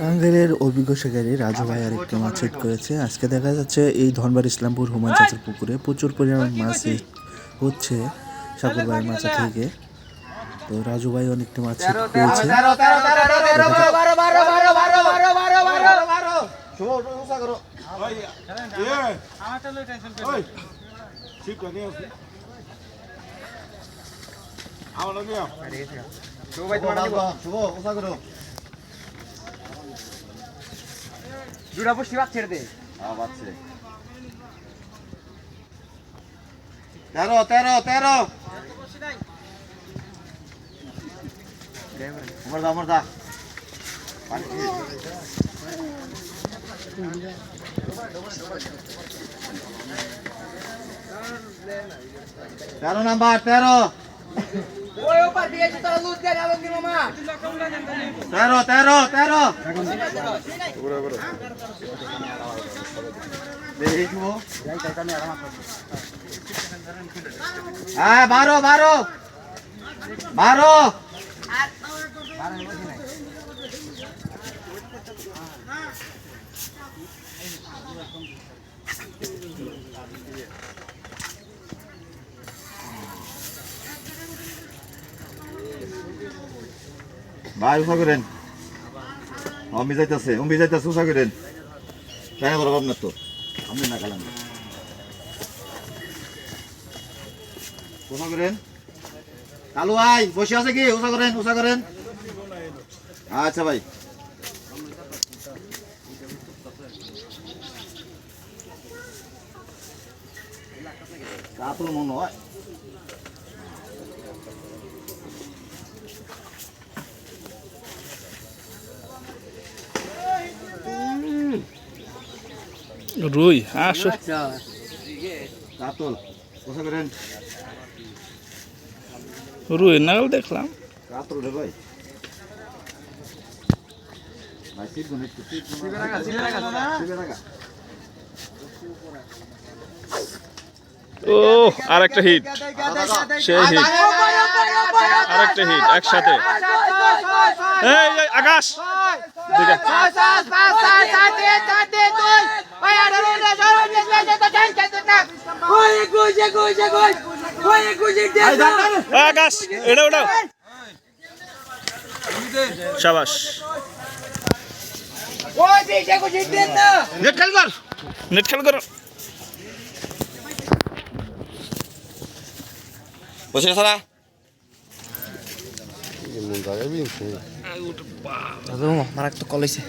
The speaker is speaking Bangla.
টাঙ্গাইলের অভিজ্ঞ শিকারী রাজু ভাই আর একটি মাছ হিট করেছে আজকে দেখা যাচ্ছে এই ধনবার ইসলামপুর হুমায়ুন চাচের পুকুরে প্রচুর পরিমাণ মাছ হচ্ছে সাগর ভাইয়ের মাছা থেকে তো রাজু ভাই অনেকটি মাছ হিট পেয়েছে দুটা বসি বাদ ছেড়ে দে। তেরো তেরো তেরো। মরদা মরদা তেরো নাম্বার তেরো। ওই ওপার লুজ দিয়ে তেরো তেরো তেরো। হ্যাঁ বারো বারো। বারো। ভাই, উষা করেন। অমি যাইতেছে অমি যাইতেছে, উষা করেন। কেন বড় ভাবনা তো। আমি না গেলাম উষা করেন। কালু ভাই, বসে আছে কি? উষা করেন উষা করেন। আচ্ছা ভাই। কাতল মনে হয়? রুই আসো করেন রুই, নাগাল দেখলাম। ও আর একটা হিট সেই হিট আর একটা হিট একসাথে আকাশ। আকাশ এটা ওটা নেট খেল কর। নেট খেল কর। বসে সারা। মারাত্মক কল হয়েছে